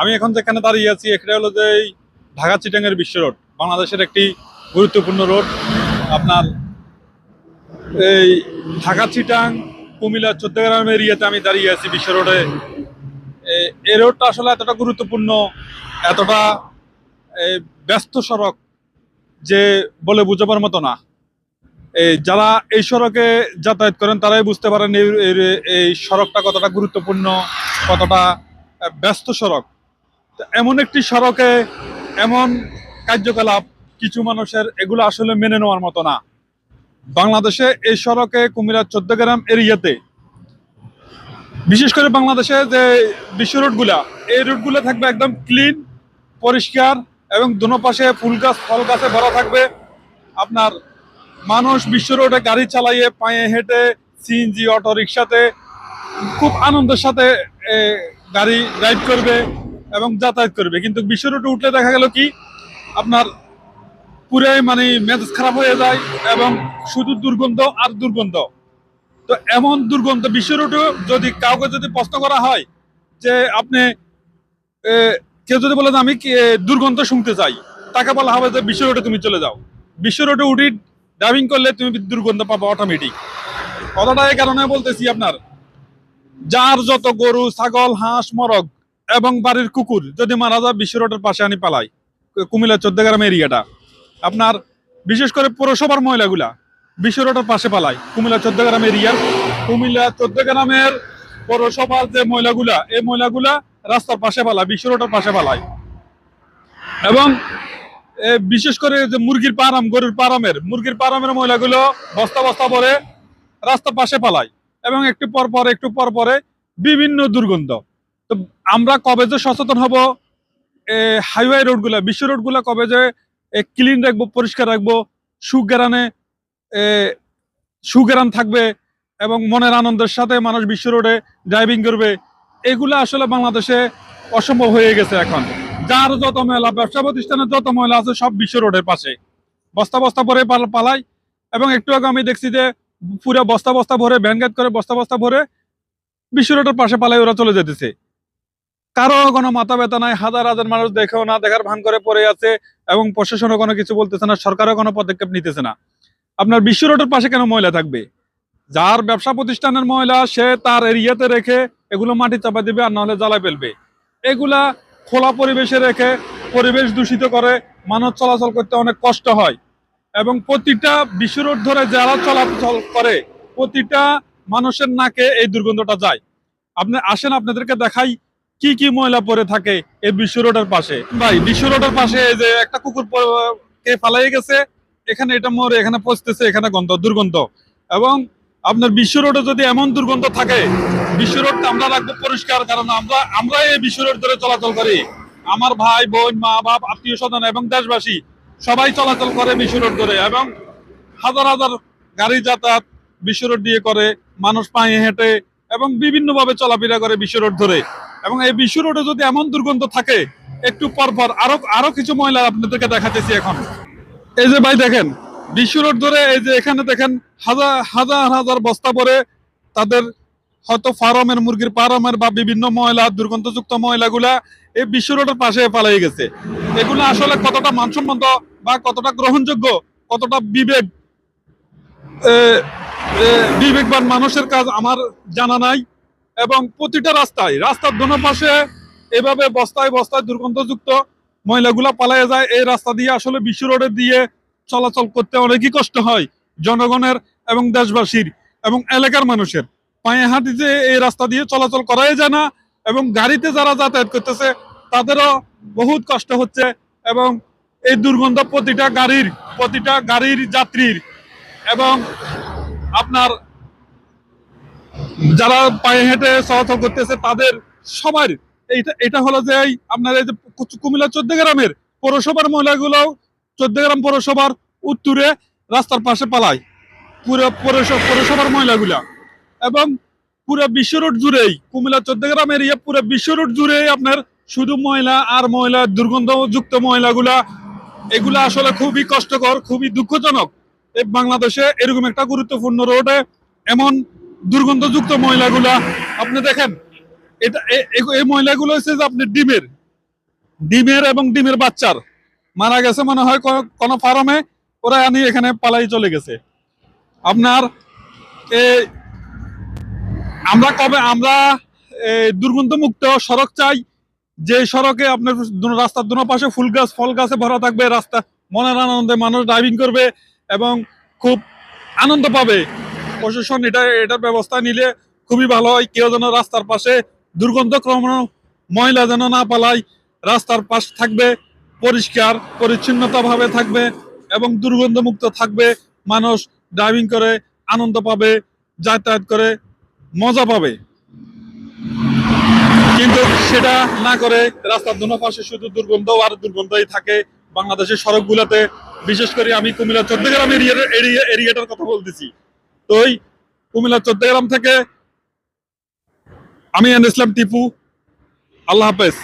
আমি এখন যেখানে দাঁড়িয়ে আছি, এখানে হলো যে এই ঢাকা চিটাঙ্গের বিশ্ব রোড, বাংলাদেশের একটি গুরুত্বপূর্ণ রোড। আপনার এই ঢাকা চিটাং, কুমিল্লা, চোদ্দগ্রাম এরিয়াতে আমি দাঁড়িয়ে আছি বিশ্ব রোডে। এই রোডটা আসলে এতটা গুরুত্বপূর্ণ, এতটা ব্যস্ত সড়ক যে বলে বোঝাবার মতো না। এই যারা এই সড়কে যাতায়াত করেন, তারাই বুঝতে পারেন এই সড়কটা কতটা গুরুত্বপূর্ণ, কতটা ব্যস্ত সড়ক। এমন একটি সড়কে এমন কার্যকলাপ কিছু মানুষের, এগুলো আসলে মেনে নেওয়ার মতো না। বাংলাদেশে এই সড়কে কুমিল্লা চোদ্দগ্রাম এরিয়াতে, বিশেষ করে বাংলাদেশে যে বিশ্ব রোডগুলা, এই রোডগুলো থাকবে একদম ক্লিন পরিষ্কার এবং দোনো পাশে ফুল গাছ, ফল গাছে ভরা থাকবে। আপনার মানুষ বিশ্ব রোডে গাড়ি চালাইয়ে পায়ে হেঁটে সিএনজি অটো রিক্সাতে খুব আনন্দের সাথে গাড়ি ড্রাইভ করবে। এবং যাতায়াত করবে। কিন্তু বিশ্ব রোডে উঠলে দেখা গেল কি, আপনার পুরাই মানে মেজাজ খারাপ হয়ে যায় এবং শুধু দুর্গন্ধ আর দুর্গন্ধ। তো এমন দুর্গন্ধ বিশ্ব রোডে যদি কাউকে যদি প্রশ্ন করা হয় যে আপনি কেউ যদি বলে আমি দুর্গন্ধ শুনতে চাই, তাকে বলা হবে যে বিশ্ব রোডে তুমি চলে যাও। বিশ্ব রোডে উঠি ড্রাইভিং করলে তুমি দুর্গন্ধ পাবো অটোমেটিক কথাটা এই কারণে বলতেছি আপনার, যার যত গরু, ছাগল, হাঁস, মরগ এবং বাড়ির কুকুর যদি মারা যায় বিশ্ব রোডের পাশে আনি পালাই। কুমিল্লা চোদ্দগ্রাম এরিয়াটা। আপনার বিশেষ করে পৌরসভার মহিলাগুলা বিশ্ব রোডের পাশে পালায়, কুমিল্লা চোদ্দগ্রাম এরিয়ার কুমিল্লা চোদ্দগ্রামের পৌরসভার যে মহিলাগুলা, এই মহিলাগুলা রাস্তার পাশে পালায় বিশ্ব রোডের পাশে পালায়। এবং বিশেষ করে যে মুরগির পারাম, গরুর পারামের, মুরগির পারামের মহিলাগুলো বস্তা বস্তা পরে রাস্তার পাশে পালায়। এবং একটু পর পর, একটু পর পরে বিভিন্ন দুর্গন্ধ। তো আমরা কবে যে সচেতন হব হাইওয়ে রোডগুলা বিশ্ব রোডগুলা কবে যে ক্লিন রাখব, পরিষ্কার রাখব সুগ্রানে সুগ্রান থাকবে এবং মনের আনন্দের সাথে মানুষ বিশ্ব রোডে ড্রাইভিং করবে, এগুলা আসলে বাংলাদেশে অসম্ভব হয়ে গেছে এখন। যার যত মেলা ব্যবসা প্রতিষ্ঠানের যত মহিলা আছে, সব বিশ্ব রোডের পাশে। বস্তা বস্তা ভরে পাল- পালায় এবং একটু আগে আমি দেখছি যে, পুরো বস্তা বস্তা ভরে ভ্যানগাট করে বস্তা বস্তা ভরে বিশ্ব রোডের পাশে পালায় ওরা চলে যেতেছে। কারও কোনো মাথা ব্যথা নাই, হাজার হাজার মানুষ দেখেও না, দেখার ভান করে পড়ে আছে এবং প্রশাসনও কোনো কিছু বলতেছে না, সরকারও কোনো পদক্ষেপ নিতেছে না। আপনার বিশ্ব রোডের পাশে কেন ময়লা থাকবে? যার ব্যবসা প্রতিষ্ঠানের ময়লা সে তার এরিয়াতে রেখে এগুলো মাটি চাপা দিবে আর নাহলে জ্বালায় ফেলবে। এগুলা খোলা পরিবেশে রেখে পরিবেশ দূষিত করে মানুষ চলাচল করতে অনেক কষ্ট হয় এবং প্রতিটা বিশ্ব রোড ধরে যারা চলাচল করে, প্রতিটা মানুষের নাকে এই দুর্গন্ধটা যায়। আপনি আসেন, আপনাদেরকে দেখাই কি কি ময়লা পড়ে থাকে এই বিশ্ব রোডের পাশে? ভাই, বিশ্ব রোডের পাশে যে একটা কুকুর কে ফালাই গেছে, এখানে এটা মরে, এখানে পচতেছে, এখানে গন্ধ, দুর্গন্ধ। এবং আপনার বিশ্ব রোডে যদি এমন দুর্গন্ধ থাকে, বিশ্ব রোডটা আমরা রাখব পরিষ্কার, কারণ আমরা আমরা এই বিশ্ব রোড ধরে চলাচল করি। আমার ভাই, বোন, মা, বাপ আত্মীয় স্বজন এবং দেশবাসী, সবাই চলাচল করে বিশ্ব রোড ধরে এবং হাজার হাজার গাড়ি যাতায়াত বিশ্ব রোড দিয়ে করে, মানুষ পায়ে হেঁটে এবং বিভিন্নভাবে চলাফেরা করে বিশ্ব রোড ধরে। এবং এই বিশ্ব রোডে যদি এমন দুর্গন্ধ থাকে, একটু পর পর আরও আরও কিছু ময়লা আপনাদেরকে দেখাতেছি এখন। এই যে ভাই দেখেন, বিশ্ব রোড ধরে এই যে এখানে দেখেন হাজার হাজার হাজার বস্তা পরে তাদের হয়তো ফার্মের মুরগির ফার্মের বা বিভিন্ন ময়লা, দুর্গন্ধযুক্ত ময়লাগুলা এই বিশ্ব রোডের পাশে পালাই গেছে। এগুলো আসলে কতটা মানসম্মত বা কতটা গ্রহণযোগ্য, কতটা বিবেক বিবেকবান মানুষের কাজ আমার জানা নাই। এবং প্রতিটা রাস্তায়, রাস্তার দোনো পাশে এভাবে বস্তায় বস্তায় দুর্গন্ধযুক্ত ময়লাগুলা পালায় যায়। এই রাস্তা দিয়ে আসলে বিশ্ব রোডে দিয়ে চলাচল করতে অনেকই কষ্ট হয় জনগণের এবং দেশবাসীর এবং এলাকার মানুষের। পায়ে হাঁটিতে এই রাস্তা দিয়ে চলাচল করাই যায় না এবং গাড়িতে যারা যাতায়াত করতেছে, তাদেরও বহুত কষ্ট হচ্ছে এবং এই দুর্গন্ধ প্রতিটা গাড়ির প্রতিটা গাড়ির যাত্রীর এবং আপনার যারা পায়ে হেঁটে চলাচল করতেছে, তাদের সবার এইটা, এটা হলো যে আপনার এই যে কুমিল্লা চোদ্দ গ্রামের পৌরসভার মহিলাগুলো চোদ্দ গ্রাম পৌরসভার উত্তরে রাস্তার পাশে পালায়। পুরো পৌরসভা পৌরসভার মহিলাগুলা। এবং পুরো বিশ্ব রোড জুড়েই, কুমিল্লা চোদ্দ গ্রাম এরিয়া পুরো বিশ্ব রোড জুড়েই আপনার শুধু ময়লা আর ময়লা দুর্গন্ধযুক্ত ময়লাগুলা এগুলা আসলে খুবই কষ্টকর, খুবই দুঃখজনক। এই বাংলাদেশে এরকম একটা গুরুত্বপূর্ণ রোডে এমন দুর্গন্ধযুক্ত ময়লাগুলা আপনি দেখেন, এটা এই ময়লাগুলো হচ্ছে যে আপনি ডিমের ডিমের এবং ডিমের বাচ্চার। মারা গেছে মনে হয় কোনো- ফার্মে, ওরা আনি এখানে পালাই চলে গেছে। আপনার এই আমরা কবে, আমরা এই দুর্গন্ধ মুক্ত সড়ক চাই, যে সড়কে আপনার রাস্তার দুনো পাশে ফুল গাছ, ফল গাছে ভরা থাকবে, রাস্তা মনের আনন্দে মানুষ ড্রাইভিং করবে এবং খুব আনন্দ পাবে। প্রশাসন এটা, এটার ব্যবস্থা নিলে খুবই ভালো হয়। কেউ যেন রাস্তার পাশে দুর্গন্ধ ক্রম ময়লা যেন না পালায়, রাস্তার পাশ থাকবে, পরিষ্কার পরিচ্ছন্নতা ভাবে থাকবে এবং দুর্গন্ধ মুক্ত থাকবে। মানুষ ড্রাইভিং করে, আনন্দ পাবে, যাতায়াত করে, মজা পাবে। কিন্তু সেটা না করে রাস্তার দুনো পাশে শুধু দুর্গন্ধ আর দুর্গন্ধই থাকে বাংলাদেশের সড়কগুলোতে। বিশেষ করে আমি কুমিল্লা এরিয়া, এরিয়াটার কথা বলতেছি। তো ওই কুমিল্লা চোদ্দগ্রাম থেকে আমি ইসলাম টিপু। আল্লাহ হাফেজ।